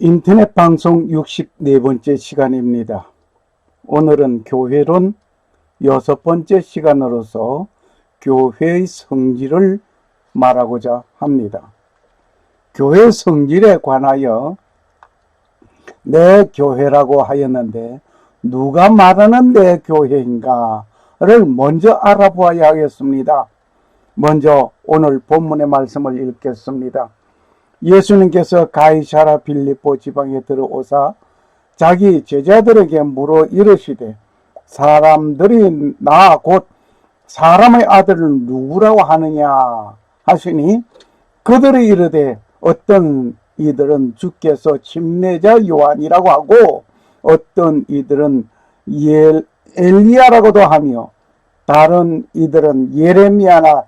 인터넷 방송 64번째 시간입니다. 오늘은 교회론 여섯 번째 시간으로서 교회의 성질을 말하고자 합니다. 교회 성질에 관하여 내 교회라고 하였는데 누가 말하는 내 교회인가를 먼저 알아보아야 하겠습니다. 먼저 오늘 본문의 말씀을 읽겠습니다. 예수님께서 가이사라 빌립보 지방에 들어오사 자기 제자들에게 물어 이르시되 사람들이 나 곧 사람의 아들을 누구라고 하느냐 하시니 그들이 이르되 어떤 이들은 주께서 침례자 요한이라고 하고 어떤 이들은 예, 엘리야라고도 하며 다른 이들은 예레미야나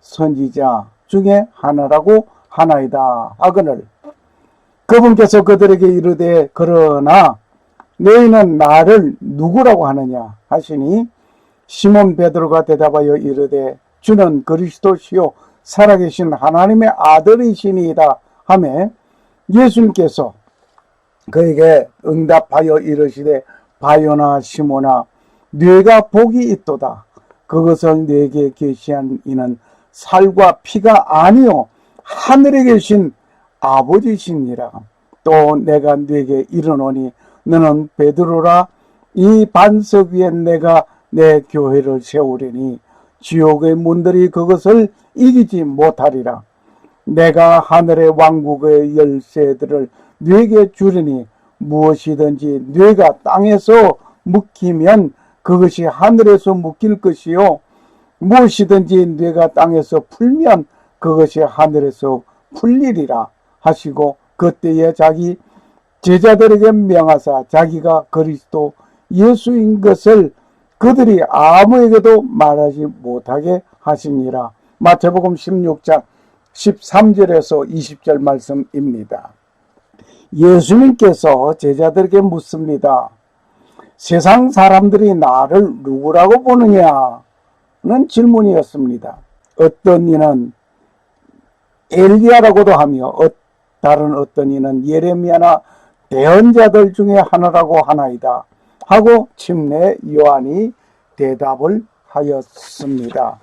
대선지자 중에 하나라고 하나이다. 하거늘 그분께서 그들에게 이르되 그러나 너희는 나를 누구라고 하느냐 하시니 시몬 베드로가 대답하여 이르되 주는 그리스도시요 살아계신 하나님의 아들이시니이다 하매 예수님께서 그에게 응답하여 이르시되 바요나 시모나 뇌가 복이 있도다. 그것을 내게 계시한 이는 살과 피가 아니요. 하늘에 계신 아버지시니라. 또 내가 네게 이르노니 너는 베드로라. 이 반석 위에 내가 내 교회를 세우리니 지옥의 문들이 그것을 이기지 못하리라. 내가 하늘의 왕국의 열쇠들을 네게 주리니 무엇이든지 네가 땅에서 묵히면 그것이 하늘에서 묵힐 것이요 무엇이든지 네가 땅에서 풀면 그것이 하늘에서 풀리리라 하시고 그때에 자기 제자들에게 명하사 자기가 그리스도 예수인 것을 그들이 아무에게도 말하지 못하게 하시니라. 마태복음 16장 13절에서 20절 말씀입니다. 예수님께서 제자들에게 묻습니다. 세상 사람들이 나를 누구라고 보느냐 는 질문이었습니다. 어떤 이는 엘리야라고도 하며 어, 다른 어떤 이는 예레미야나 대언자들 중에 하나라고 하나이다. 하고 침례 요한이 대답을 하였습니다.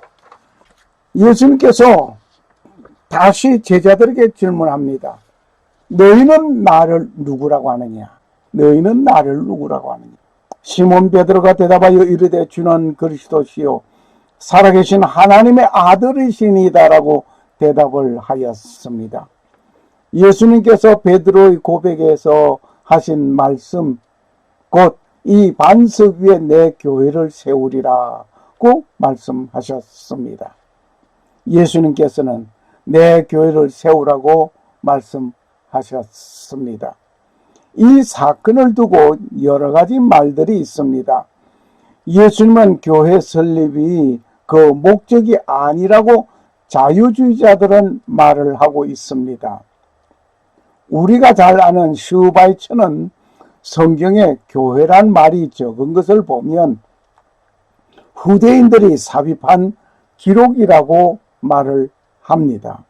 예수님께서 다시 제자들에게 질문합니다. 너희는 나를 누구라고 하느냐? 너희는 나를 누구라고 하느냐? 시몬 베드로가 대답하여 이르되 주는 그리스도시요 살아계신 하나님의 아들이시니다라고 대답을 하였습니다. 예수님께서 베드로의 고백에서 하신 말씀 곧 이 반석 위에 내 교회를 세우리라고 말씀하셨습니다. 예수님께서는 내 교회를 세우라고 말씀하셨습니다. 이 사건을 두고 여러 가지 말들이 있습니다. 예수님은 교회 설립이 그 목적이 아니라고 자유주의자들은 말을 하고 있습니다. 우리가 잘 아는 슈바이처는 성경에 교회란 말이 적은 것을 보면 후대인들이 삽입한 기록이라고 말을 합니다.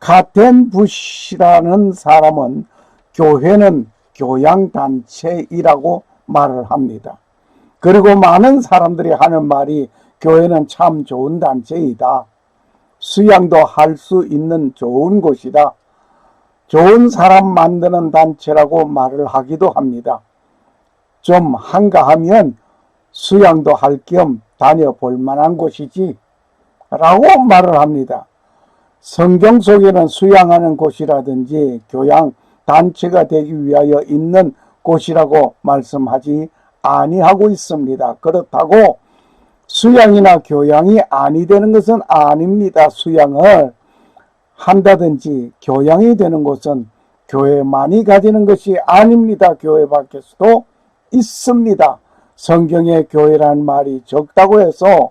카텐 부시라는 사람은 교회는 교양단체이라고 말을 합니다. 그리고 많은 사람들이 하는 말이 교회는 참 좋은 단체이다. 수양도 할 수 있는 좋은 곳이다. 좋은 사람 만드는 단체라고 말을 하기도 합니다. 좀 한가하면 수양도 할 겸 다녀볼 만한 곳이지 라고 말을 합니다. 성경 속에는 수양하는 곳이라든지 교양 단체가 되기 위하여 있는 곳이라고 말씀하지 아니하고 있습니다. 그렇다고 수양이나 교양이 아니 되는 것은 아닙니다. 수양을 한다든지 교양이 되는 곳은 교회만이 가지는 것이 아닙니다. 교회 밖에서도 있습니다. 성경에 교회란 말이 적다고 해서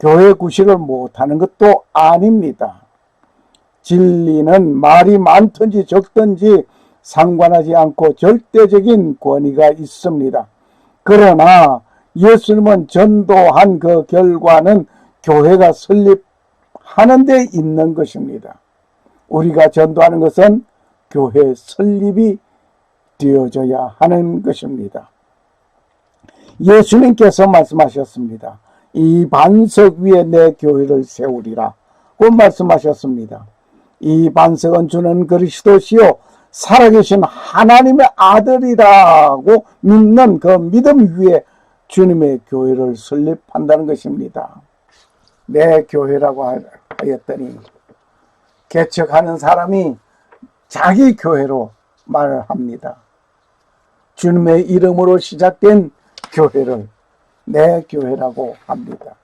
교회 구실을 못하는 것도 아닙니다. 진리는 말이 많든지 적든지 상관하지 않고 절대적인 권위가 있습니다. 그러나 예수님은 전도한 그 결과는 교회가 설립하는 데 있는 것입니다. 우리가 전도하는 것은 교회 설립이 되어져야 하는 것입니다. 예수님께서 말씀하셨습니다. 이 반석 위에 내 교회를 세우리라. 고 말씀하셨습니다. 이 반석은 주는 그리스도시요 살아계신 하나님의 아들이라고 믿는 그 믿음 위에 주님의 교회를 설립한다는 것입니다. 내 교회라고 하였더니 개척하는 사람이 자기 교회로 말을 합니다. 주님의 이름으로 시작된 교회를 내 교회라고 합니다.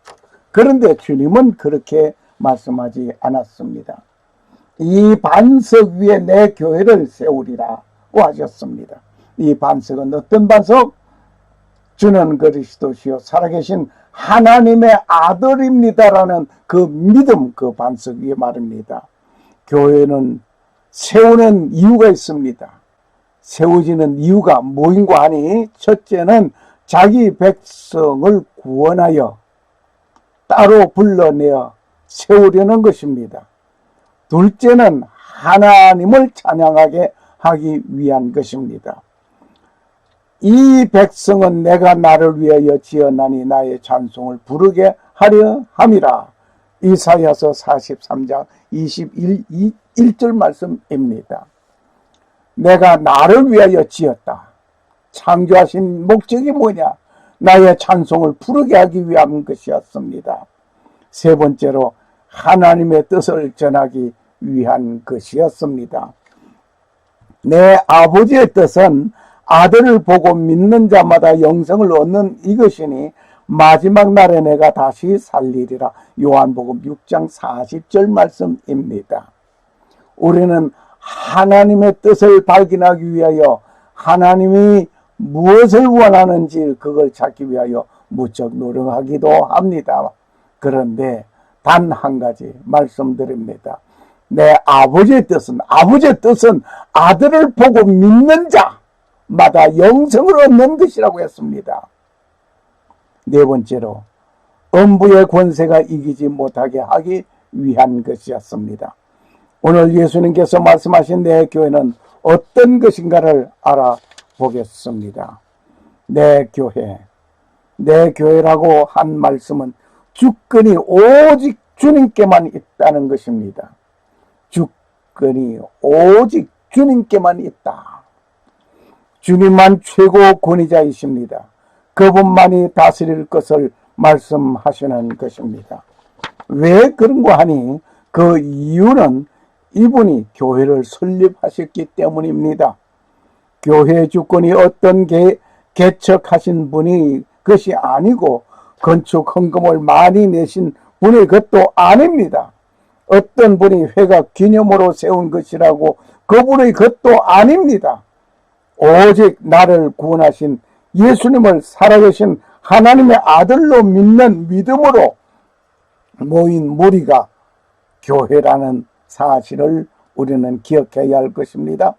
그런데 주님은 그렇게 말씀하지 않았습니다. 이 반석 위에 내 교회를 세우리라고 하셨습니다. 이 반석은 어떤 반석? 주는 그리스도시요 살아계신 하나님의 아들입니다라는 그 믿음 그 반석 위에 말입니다. 교회는 세우는 이유가 있습니다. 세워지는 이유가 뭐인가 하니 첫째는 자기 백성을 구원하여 따로 불러내어 세우려는 것입니다. 둘째는 하나님을 찬양하게 하기 위한 것입니다. 이 백성은 내가 나를 위하여 지어나니 나의 찬송을 부르게 하려 함이라. 이사야서 43장 21, 1절 말씀입니다. 내가 나를 위하여 지었다. 창조하신 목적이 뭐냐? 나의 찬송을 부르게 하기 위한 것이었습니다. 세 번째로 하나님의 뜻을 전하기 위한 것이었습니다. 내 아버지의 뜻은 아들을 보고 믿는 자마다 영생을 얻는 이것이니 마지막 날에 내가 다시 살리리라. 요한복음 6장 40절 말씀입니다. 우리는 하나님의 뜻을 발견하기 위하여 하나님이 무엇을 원하는지 그걸 찾기 위하여 무척 노력하기도 합니다. 그런데 단 한 가지 말씀드립니다. 내 아버지의 뜻은 아버지의 뜻은 아들을 보고 믿는 자 마다 영성을 얻는 것이라고 했습니다. 네 번째로 음부의 권세가 이기지 못하게 하기 위한 것이었습니다. 오늘 예수님께서 말씀하신 내 교회는 어떤 것인가를 알아보겠습니다. 내 교회, 내 교회라고 한 말씀은 주권이 오직 주님께만 있다는 것입니다. 주권이 오직 주님께만 있다. 주님만 최고 권위자이십니다. 그분만이 다스릴 것을 말씀하시는 것입니다. 왜 그런가 하니 그 이유는 이분이 교회를 설립하셨기 때문입니다. 교회 주권이 어떤 개, 개척하신 분이 것이 아니고 건축 헌금을 많이 내신 분의 것도 아닙니다. 어떤 분이 회가 기념으로 세운 것이라고 그분의 것도 아닙니다. 오직 나를 구원하신 예수님을 살아계신 하나님의 아들로 믿는 믿음으로 모인 무리가 교회라는 사실을 우리는 기억해야 할 것입니다.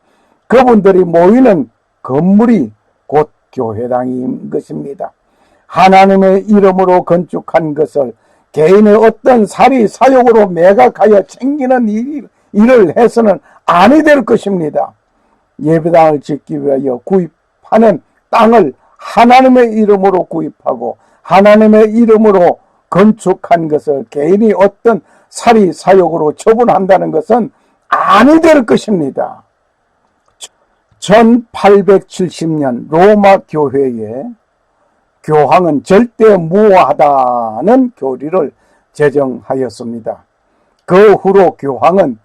그분들이 모이는 건물이 곧 교회당인 것입니다. 하나님의 이름으로 건축한 것을 개인의 어떤 사리 사욕으로 매각하여 챙기는 일, 일을 해서는 아니 될 것입니다. 예배당을 짓기 위하여 구입하는 땅을 하나님의 이름으로 구입하고 하나님의 이름으로 건축한 것을 개인이 어떤 사리 사욕으로 처분한다는 것은 아니 될 것입니다. 1870년 로마 교회에 교황은 절대 무하다는 교리를 제정하였습니다. 그 후로 교황은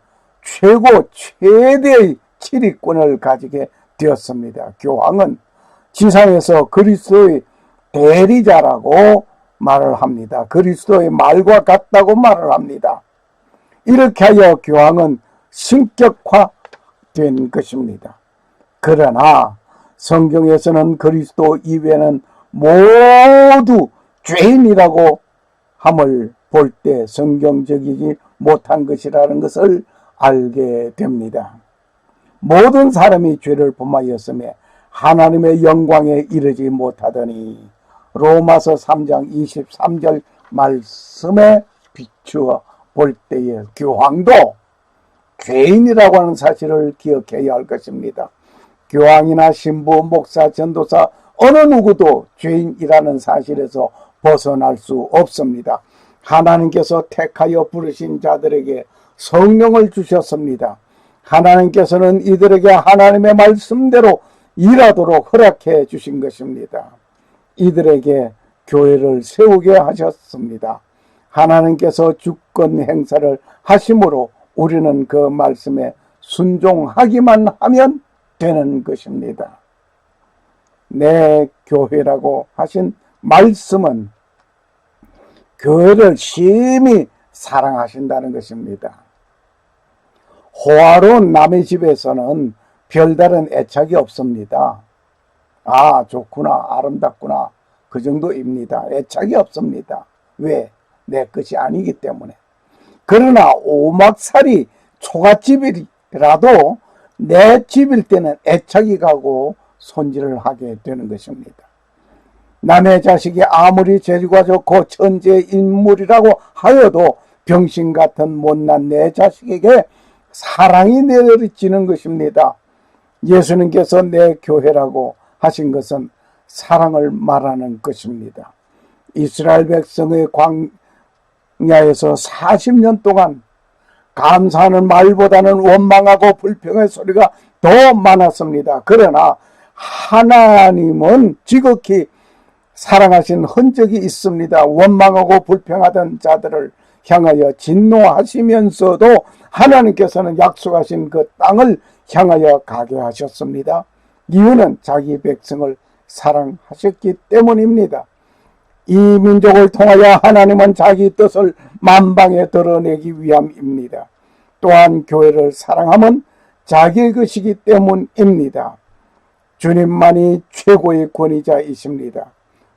최고 최대의 치리권을 가지게 되었습니다. 교황은 지상에서 그리스도의 대리자라고 말을 합니다. 그리스도의 말과 같다고 말을 합니다. 이렇게 하여 교황은 신격화된 것입니다. 그러나 성경에서는 그리스도 이외에는 모두 죄인이라고 함을 볼 때 성경적이지 못한 것이라는 것을 알게 됩니다. 모든 사람이 죄를 범하였음에 하나님의 영광에 이르지 못하더니 로마서 3장 23절 말씀에 비추어 볼 때에 교황도 죄인이라고 하는 사실을 기억해야 할 것입니다. 교황이나 신부, 목사, 전도사 어느 누구도 죄인이라는 사실에서 벗어날 수 없습니다. 하나님께서 택하여 부르신 자들에게 성령을 주셨습니다. 하나님께서는 이들에게 하나님의 말씀대로 일하도록 허락해 주신 것입니다. 이들에게 교회를 세우게 하셨습니다. 하나님께서 주권 행사를 하심으로 우리는 그 말씀에 순종하기만 하면 되는 것입니다. 내 교회라고 하신 말씀은 교회를 심히 사랑하신다는 것입니다. 호화로운 남의 집에서는 별다른 애착이 없습니다. 아, 좋구나, 아름답구나. 그 정도입니다. 애착이 없습니다. 왜? 내 것이 아니기 때문에. 그러나 오막살이 초가집이라도 내 집일 때는 애착이 가고 손질을 하게 되는 것입니다. 남의 자식이 아무리 재주가 좋고 천재 인물이라고 하여도 병신 같은 못난 내 자식에게 사랑이 내려지는 것입니다. 예수님께서 내 교회라고 하신 것은 사랑을 말하는 것입니다. 이스라엘 백성의 광야에서 40년 동안 감사하는 말보다는 원망하고 불평의 소리가 더 많았습니다. 그러나 하나님은 지극히 사랑하신 흔적이 있습니다. 원망하고 불평하던 자들을 향하여 진노하시면서도 하나님께서는 약속하신 그 땅을 향하여 가게 하셨습니다. 이유는 자기 백성을 사랑하셨기 때문입니다. 이 민족을 통하여 하나님은 자기 뜻을 만방에 드러내기 위함입니다. 또한 교회를 사랑함은 자기의 것이기 때문입니다. 주님만이 최고의 권위자이십니다.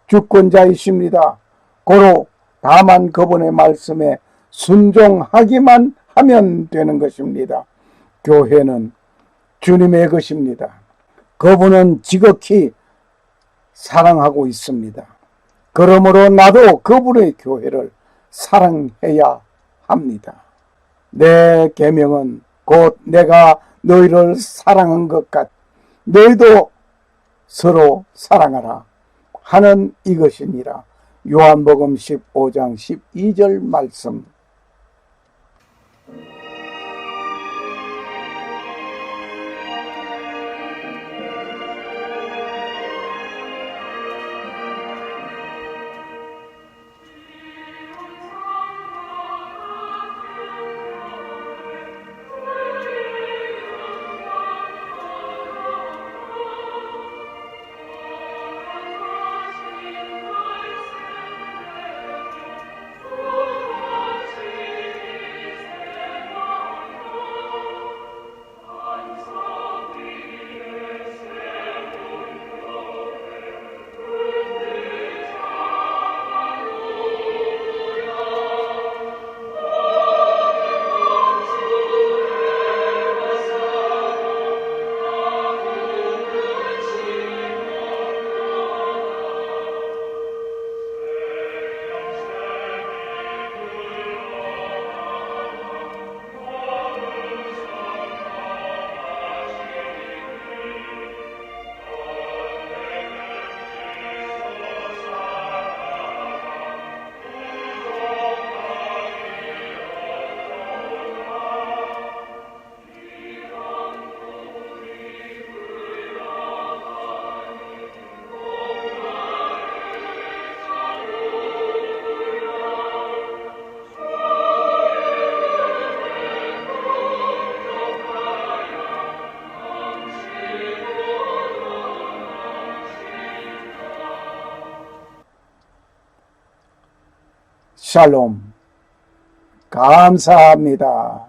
주권자이십니다. 고로 다만 그분의 말씀에 순종하기만 하면 되는 것입니다. 교회는 주님의 것입니다. 그분은 지극히 사랑하고 있습니다. 그러므로 나도 그분의 교회를 사랑해야 합니다. 내 계명은 곧 내가 너희를 사랑한 것 같. 너희도 서로 사랑하라 하는 이것이니라. 요한복음 15장 12절 말씀. 샬롬. 감사합니다.